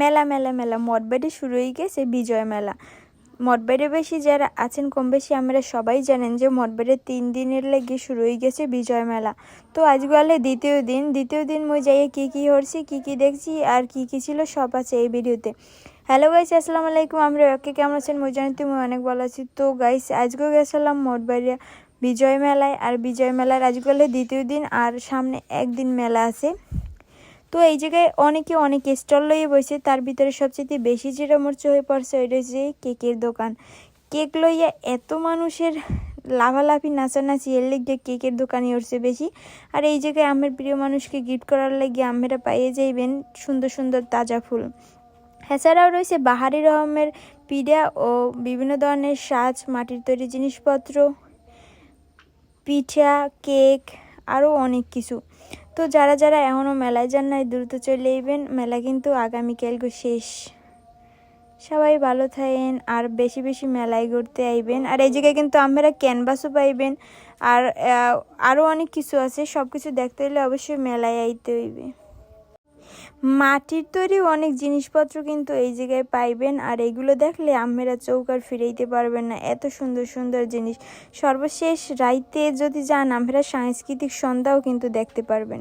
মেলা মেলা মেলা। মঠবাড়ি শুরু হয়ে গেছে বিজয় মেলা। মঠবাড়ি বেশি যারা আছেন, কম বেশি আমরা সবাই জানেন যে মঠবাড়ির তিন দিনের লেগে শুরু হয়ে গেছে বিজয় মেলা। তো আজকালে দ্বিতীয় দিন দ্বিতীয় দিন মই যাই কি কি হরছি, কি কি দেখছি আর কি কি ছিল সব আছে এই ভিডিওতে। হ্যালো গাইস আসসালামু আলাইকুম। আমরা ওকে কেমন আছেন মই জানি তুমি অনেক ভালো আছি। তো গাইস আজকেও গেছিলাম মঠবাড়িয়া বিজয় মেলায়। আর বিজয় মেলার আজকালে দ্বিতীয় দিন আর সামনে একদিন মেলা আছে। তো এই জায়গায় অনেকে অনেক স্টল লইয়ে বসে তার ভিতরে সবচেয়ে বেশি যেটা মরচে হয়ে পড়ছে ওইটা হচ্ছে কেকের দোকান। কেক লইয়া এত মানুষের লাভালাভি নাচানাচি, এর লেগে কেকের দোকানই উঠছে বেশি। আর এই জায়গায় আমের প্রিয় মানুষকে গিফট করার লেগে আমেরা পাইয়ে যাইবেন সুন্দর সুন্দর তাজা ফুল। এছাড়াও রয়েছে বাহারি রহমের পিড়া ও বিভিন্ন ধরনের সাজ, মাটির তৈরি জিনিসপত্র, পিঠা, কেক আরও অনেক কিছু। তো যারা যারা এখনও মেলায় যান নাই, দ্রুত চলে আইবেন। মেলা কিন্তু আগামীকাল শেষ। সবাই ভালো থাকেন, আর বেশি বেশি মেলায় ঘুরতে আইবেন। আর এই জায়গায় কিন্তু আমরা ক্যানভাসও পাইবেন। আর আরও অনেক কিছু আছে সব কিছু দেখতে হলে অবশ্যই মেলায় আইতে হইবে। মাটির তৈরি অনেক জিনিসপত্র কিন্তু এই জায়গায় পাইবেন, আর এগুলো দেখলে আমেরা চৌকার ফিরাইতে পারবেন না। এত সুন্দর সুন্দর জিনিস। সর্বশেষ রাইতে যদি যান আমেরা সাংস্কৃতিক সন্ধ্যাও কিন্তু দেখতে পারবেন।